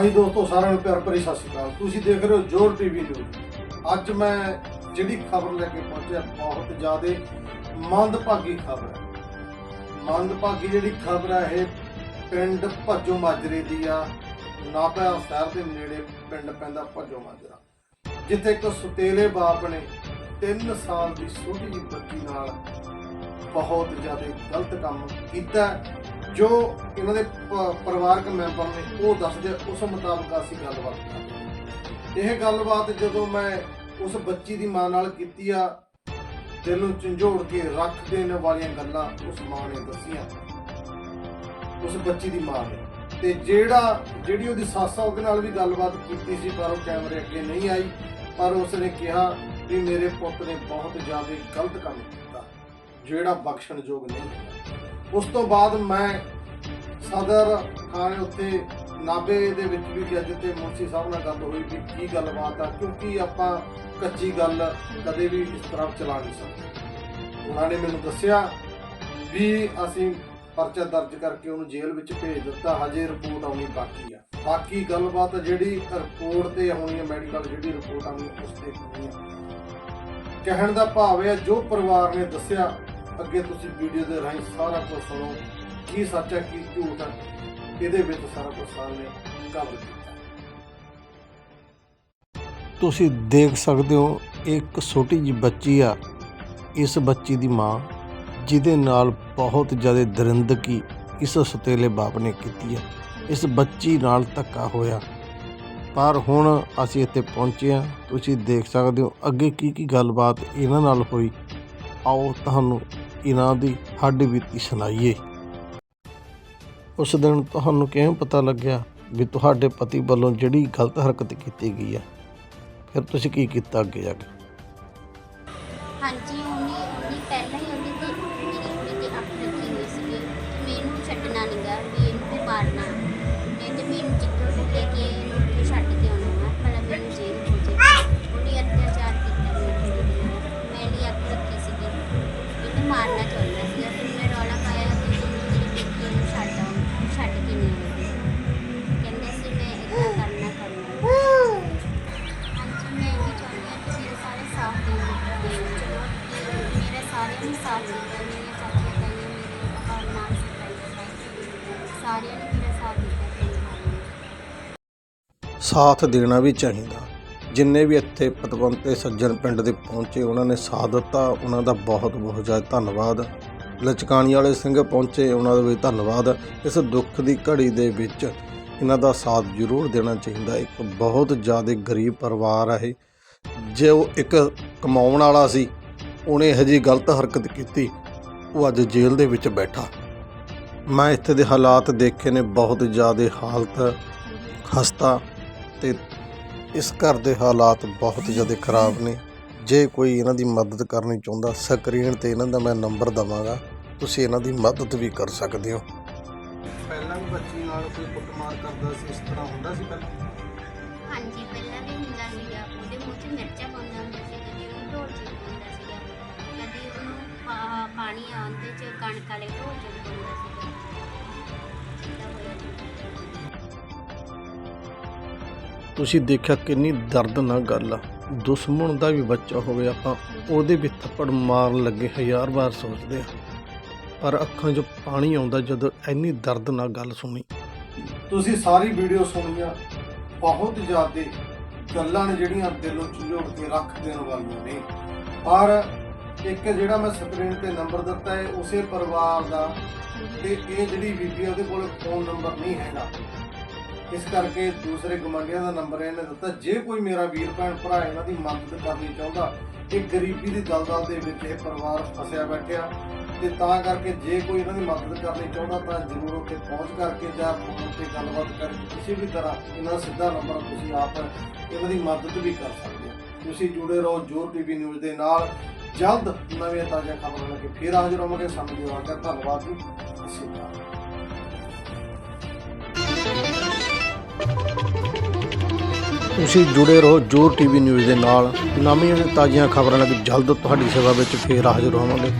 ਹਾਂਜੀ ਦੋਸਤੋ, ਸਾਰਿਆਂ ਨੂੰ ਪਿਆਰ ਭਰੀ ਸਤਿ ਸ਼੍ਰੀ ਅਕਾਲ। ਤੁਸੀਂ ਦੇਖ ਰਹੇ ਹੋ ਜੋਰ ਟੀਵੀ ਨਿਊਜ਼। ਅੱਜ ਮੈਂ ਜਿਹੜੀ ਖਬਰ ਲੈ ਕੇ ਪਹੁੰਚਿਆ, ਬਹੁਤ ਜ਼ਿਆਦਾ ਮੰਦਭਾਗੀ ਖਬਰ ਹੈ। ਮੰਦਭਾਗੀ ਜਿਹੜੀ ਖਬਰ ਹੈ, ਇਹ ਪਿੰਡ ਭੱਜੋ ਮਾਜਰੇ ਦੀ ਆ। ਨਾਭਾ ਸ਼ਹਿਰ ਦੇ ਨੇੜੇ ਪਿੰਡ ਪੈਂਦਾ ਭੱਜੋ ਮਾਜਰਾ, ਜਿੱਥੇ ਇੱਕ ਸੁਤੇਲੇ ਬਾਪ ਨੇ 3 ਸਾਲ ਦੀ ਛੋਟੀ ਜਿਹੀ ਬੱਚੀ ਨਾਲ ਬਹੁਤ ਜ਼ਿਆਦਾ ਗਲਤ ਕੰਮ ਕੀਤਾ। ਜੋ ਇਹਨਾਂ ਦੇ ਪ- ਪਰਿਵਾਰਕ ਮੈਂਬਰ ਨੇ ਉਹ ਦੱਸਦੇ ਉਸ ਮੁਤਾਬਕ ਅਸੀਂ ਗੱਲਬਾਤ ਕਰਦੇ ਹਾਂ। ਇਹ ਗੱਲਬਾਤ ਜਦੋਂ ਮੈਂ ਉਸ ਬੱਚੀ ਦੀ ਮਾਂ ਨਾਲ ਕੀਤੀ ਆ, ਦਿਲ ਨੂੰ ਝੰਜੋੜ ਕੇ ਰੱਖ ਦੇਣ ਵਾਲੀਆਂ ਗੱਲਾਂ ਉਸ ਮਾਂ ਨੇ ਦੱਸੀਆਂ। ਉਸ ਬੱਚੀ ਦੀ ਮਾਂ ਨੇ। ਤੇ ਜਿਹੜਾ, ਜਿਹੜੀ ਉਹਦੀ ਸੱਸ ਆ, ਉਹਦੇ ਨਾਲ ਵੀ ਗੱਲਬਾਤ ਕੀਤੀ ਸੀ, ਪਰ ਉਹ ਕੈਮਰੇ ਅੱਗੇ ਨਹੀਂ ਆਈ। ਪਰ ਉਸ ਨੇ ਕਿਹਾ ਵੀ ਮੇਰੇ ਪੁੱਤ ਨੇ ਬਹੁਤ ਜ਼ਿਆਦਾ ਗਲਤ ਕੰਮ ਕੀਤਾ, ਜਿਹੜਾ ਬਖਸ਼ਣਯੋਗ ਨਹੀਂ ਹੈ ਉਸ ਤੋਂ ਬਾਅਦ ਮੈਂ ਸਦਰ ਥਾਣੇ ਉੱਤੇ ਨਾਬੇ ਦੇ ਵਿੱਚ ਵੀ ਗਿਆ ਜਿੱਥੇ ਮੁਨਸੀ ਸਾਹਿਬ ਨਾਲ ਗੱਲ ਹੋਈ ਕਿ ਕੀ ਗੱਲਬਾਤ ਆ, ਕਿਉਂਕਿ ਆਪਾਂ ਕੱਚੀ ਗੱਲ ਕਦੇ ਵੀ ਇਸ ਤਰ੍ਹਾਂ ਚਲਾ ਨਹੀਂ ਸਕਦੇ। ਉਹਨਾਂ ਨੇ ਮੈਨੂੰ ਦੱਸਿਆ ਵੀ ਅਸੀਂ ਪਰਚਾ ਦਰਜ ਕਰਕੇ ਉਹਨੂੰ ਜੇਲ੍ਹ ਵਿੱਚ ਭੇਜ ਦਿੱਤਾ, ਹਜੇ ਰਿਪੋਰਟ ਆਉਣੀ ਬਾਕੀ ਆ। ਬਾਕੀ ਗੱਲਬਾਤ ਜਿਹੜੀ ਰਿਪੋਰਟ ਤੇ ਆਉਣੀ ਹੈ ਮੈਡੀਕਲ ਜਿਹੜੀ ਰਿਪੋਰਟ ਆਉਣੀ ਉਸ ਤੇ ਹੋਣੀ ਹੈ ਕਹਿਣ ਦਾ ਭਾਵ ਹੈ ਜੋ ਪਰਿਵਾਰ ਨੇ ਦੱਸਿਆ ਅੱਗੇ ਤੁਸੀਂ ਵੀਡੀਓ ਦੇ ਰਾਹੀਂ ਸਾਰਾ ਕੁਝ ਸੁਣੋ। ਕੀ ਸੱਚ ਹੈ, ਕੀ ਝੂਠ ਹੈ, ਇਹਦੇ ਵਿੱਚ ਸਾਰਾ ਕੁਝ ਸਾਹਮਣੇ ਕਵਰ ਕੀਤਾ ਤੁਸੀਂ ਦੇਖ ਸਕਦੇ ਹੋ, ਇੱਕ ਛੋਟੀ ਜਿਹੀ ਬੱਚੀ ਆ, ਇਸ ਬੱਚੀ ਦੀ ਮਾਂ, ਜਿਹਦੇ ਨਾਲ ਬਹੁਤ ਜ਼ਿਆਦਾ ਦਰਿੰਦਗੀ ਇਸ ਸਤੇਲੇ ਬਾਪ ਨੇ ਕੀਤੀ ਹੈ ਇਸ ਬੱਚੀ ਨਾਲ ਧੱਕਾ ਹੋਇਆ। ਪਰ ਹੁਣ ਅਸੀਂ ਇੱਥੇ ਪਹੁੰਚੇ ਹਾਂ। ਤੁਸੀਂ ਦੇਖ ਸਕਦੇ ਹੋ, ਅੱਗੇ ਕੀ ਕੀ ਗੱਲਬਾਤ ਇਹਨਾਂ ਨਾਲ ਹੋਈ। ਆਓ ਤੁਹਾਨੂੰ ਇਹਨਾਂ ਦੀ ਹੱਡ ਬੀਤੀ ਸੁਣਾਈਏ। ਉਸ ਦਿਨ ਤੁਹਾਨੂੰ ਕਿਵੇਂ ਪਤਾ ਲੱਗਿਆ ਵੀ ਤੁਹਾਡੇ ਪਤੀ ਵੱਲੋਂ ਜਿਹੜੀ ਗਲਤ ਹਰਕਤ ਕੀਤੀ ਗਈ ਹੈ? ਫਿਰ ਤੁਸੀਂ ਕੀ ਕੀਤਾ ਅੱਗੇ ਜਾ ਕੇ? ਹਾਂਜੀ ਉਹਨੇ ਉਹਨੇ ਪਹਿਲਾਂ ਹੀ ਉਹਨੇ ਤੇ ਮੇਰੀ ਕੁੜੀ ਤੇ ਅੱਖ ਰੱਖੀ ਹੋਈ ਸੀਗੀ। ਮੈਨੂੰ ਛੱਡਣਾ ਨਹੀਂਗਾ ਵੀ ਇਹਨੂੰ ਮਾਰਨਾ। ਮਾਰਨਾ ਚਾਹੁੰਦਾ ਸੀਗਾ, ਫਿਰ ਮੈਂ ਰੌਲਾ ਪਾਇਆ ਕਿ ਤੂੰ ਮੇਰੇ ਨੂੰ ਛੱਡ ਆਓ ਛੱਡ ਕੇ ਨਹੀਂ ਆਉਂਦੀ। ਕਹਿੰਦੇ ਸੀ, ਮੈਂ ਇੱਦਾਂ ਕਰਨਾ ਕਰਨਾ ਹਾਂਜੀ, ਮੈਂ ਇਹ ਚਾਹੁੰਦੀ ਹਾਂ ਕਿ ਮੇਰੇ ਸਾਰੇ ਸਾਥ ਦੇਣ ਦੇਣ ਚਲੋ, ਕਿ ਮੇਰਾ ਸਾਰਿਆਂ ਨੇ ਸਾਥ ਦਿੱਤਾ ਮੇਰੀਆਂ ਚਾਚੀਆਂ ਤਾਈਆਂ ਮੇਰੇ ਔਰ ਨਾਲ ਸਾਰਿਆਂ ਨੇ ਮੇਰਾ ਸਾਥ ਦਿੱਤਾ ਸਾਥ ਦੇਣਾ ਵੀ ਚਾਹੀਦਾ। ਜਿੰਨੇ ਵੀ ਇੱਥੇ ਪਤਵੰਤੇ ਸੱਜਣ ਪਿੰਡ ਦੇ ਪਹੁੰਚੇ, ਉਹਨਾਂ ਨੇ ਸਾਥ ਦਿੱਤਾ। ਉਹਨਾਂ ਦਾ ਬਹੁਤ ਬਹੁਤ ਜ਼ਿਆਦਾ ਧੰਨਵਾਦ। ਲਚਕਾਣੀ ਵਾਲੇ ਸਿੰਘ ਪਹੁੰਚੇ, ਉਹਨਾਂ ਦਾ ਵੀ ਧੰਨਵਾਦ। ਇਸ ਦੁੱਖ ਦੀ ਘੜੀ ਦੇ ਵਿੱਚ ਇਹਨਾਂ ਦਾ ਸਾਥ ਜ਼ਰੂਰ ਦੇਣਾ ਚਾਹੀਦਾ। ਇੱਕ ਬਹੁਤ ਜ਼ਿਆਦਾ ਗਰੀਬ ਪਰਿਵਾਰ ਹੈ ਇਹ। ਜੇ ਉਹ ਇੱਕ ਕਮਾਉਣ ਵਾਲਾ ਸੀ, ਉਹਨੇ ਇਹੋ ਜਿਹੀ ਗਲਤ ਹਰਕਤ ਕੀਤੀ, ਉਹ ਅੱਜ ਜੇਲ੍ਹ ਦੇ ਵਿੱਚ ਬੈਠਾ। ਮੈਂ ਇੱਥੇ ਦੇ ਹਾਲਾਤ ਦੇਖੇ ਨੇ, ਬਹੁਤ ਜ਼ਿਆਦਾ ਹਾਲਤ ਖਸਤਾ ਤੇ ਇਸ ਘਰ ਦੇ ਹਾਲਾਤ ਬਹੁਤ ਜ਼ਿਆਦਾ ਖਰਾਬ ਨੇ। ਜੇ ਕੋਈ ਇਹਨਾਂ ਦੀ ਮਦਦ ਕਰਨੀ ਚਾਹੁੰਦਾ ਸਕਰੀਨ ਤੇ ਇਹਨਾਂ ਦਾ ਮੈਂ ਨੰਬਰ ਦਵਾਂਗਾ। ਤੁਸੀਂ ਇਹਨਾਂ ਦੀ ਮਦਦ ਵੀ ਕਰ ਸਕਦੇ ਹੋ। ਪਹਿਲਾਂ ਵੀ ਬੱਚੀ ਨਾਲ ਕੋਈ ਕੁੱਟਮਾਰ ਕਰਦਾ ਸੀ ਇਸ ਤਰ੍ਹਾਂ ਹੁੰਦਾ ਸੀ ਪਹਿਲਾਂ? ਹਾਂਜੀ ਪਹਿਲਾਂ ਵੀ ਹੁੰਦਾ ਸੀਗਾ। ਉਹਦੇ ਮੂੰਹ 'ਚ ਮਿਰਚਾਂ ਪਾਉਂਦਾ ਹੁੰਦਾ ਸੀ ਕਦੇ ਉਹਨੂੰ ਢੋਲ ਚ ਪਾਉਂਦਾ ਸੀਗਾ। ਕਦੇ ਉਹਨੂੰ ਪਾ- ਤੁਸੀਂ ਦੇਖਿਆ ਕਿੰਨੀ ਦਰਦਨਾਕ ਗੱਲ ਆ। ਦੁਸ਼ਮਣ ਦਾ ਵੀ ਬੱਚਾ ਹੋਵੇ ਆਪਾਂ, ਉਹਦੇ ਵੀ ਥੱਪੜ ਮਾਰਨ ਲੱਗੇ, ਹਜ਼ਾਰ ਵਾਰ ਸੋਚਦੇ ਆ। ਪਰ ਅੱਖਾਂ 'ਚੋਂ ਪਾਣੀ ਆਉਂਦਾ ਜਦੋਂ ਇੰਨੀ ਦਰਦਨਾਕ ਗੱਲ ਸੁਣੀ। ਤੁਸੀਂ ਸਾਰੀ ਵੀਡੀਓ ਸੁਣੀ ਆ ਬਹੁਤ ਜ਼ਿਆਦਾ ਗੱਲਾਂ ਨੇ ਜਿਹੜੀਆਂ ਦਿਲੋਂ ਝੰਜੋੜ ਕੇ ਰੱਖ ਦੇਣ ਵਾਲੀਆਂ ਨੇ। ਪਰ ਇੱਕ ਜਿਹੜਾ ਮੈਂ ਸਕਰੀਨ ਤੇ ਨੰਬਰ ਦਿੱਤਾ ਹੈ, ਉਸੇ ਪਰਿਵਾਰ ਦਾ ਤੇ ਇਹ ਜਿਹੜੀ ਬੀਬੀ ਉਹਦੇ ਕੋਲ ਫੋਨ ਨੰਬਰ ਨਹੀਂ ਹੈਗਾ। ਇਸ ਕਰਕੇ ਦੂਸਰੇ ਗਮੰਡੀਆਂ ਦਾ ਨੰਬਰ ਇਹਨੇ ਦਿੱਤਾ, ਜੇ ਕੋਈ ਮੇਰਾ ਵੀਰ, ਭੈਣ, ਭਰਾ ਇਹਨਾਂ ਦੀ ਮਦਦ ਕਰਨੀ ਚਾਹੁੰਦਾ ਇਹ ਗਰੀਬੀ ਦੀ ਦਲਦਲ ਦੇ ਵਿੱਚ ਇਹ ਪਰਿਵਾਰ ਫਸਿਆ ਬੈਠਿਆ, ਤੇ ਤਾਂ ਕਰਕੇ ਜੇ ਕੋਈ ਇਹਨਾਂ ਦੀ ਮਦਦ ਕਰਨੀ ਚਾਹੁੰਦਾ, ਤਾਂ ਜ਼ਰੂਰ ਉੱਥੇ ਪਹੁੰਚ ਕਰਕੇ ਜਾਂ ਫੋਨ ਤੇ ਗੱਲਬਾਤ ਕਰਕੇ ਕਿਸੇ ਵੀ ਤਰ੍ਹਾਂ ਇਹਨਾਂ ਦਾ ਸਿੱਧਾ ਨੰਬਰ ਤੁਸੀਂ ਆਪ ਇਹਨਾਂ ਦੀ ਮਦਦ ਵੀ ਕਰ ਸਕਦੇ ਹੋ। ਤੁਸੀਂ ਜੁੜੇ ਰਹੋ ਜੋਰ ਟੀਵੀ ਨਿਊਜ਼ ਦੇ ਨਾਲ। ਜਲਦ ਨਵੇਂ ਤਾਜ਼ਾ ਖਬਰਾਂ ਲੈ ਕੇ ਫੇਰ ਹਾਜ਼ਰ ਹੋਵਾਂਗੇ। ਸਾਨੂੰ ਦਿਓ ਆਗਿਆ ਧੰਨਵਾਦ ਜੀ। ਸਤਿ ਸ਼੍ਰੀ ਅਕਾਲ। ਤੁਸੀਂ ਜੁੜੇ ਰਹੋ ਜੋਰ ਟੀਵੀ ਨਿਊਜ਼ ਦੇ ਨਾਲ। ਨਵੀਆਂ ਤਾਜ਼ੀਆਂ ਖਬਰਾਂ ਲੈ ਜਲਦ ਤੁਹਾਡੀ ਸੇਵਾ ਵਿੱਚ ਫੇਰ ਹਾਜ਼ਰ ਹੋਵਾਂਗੇ।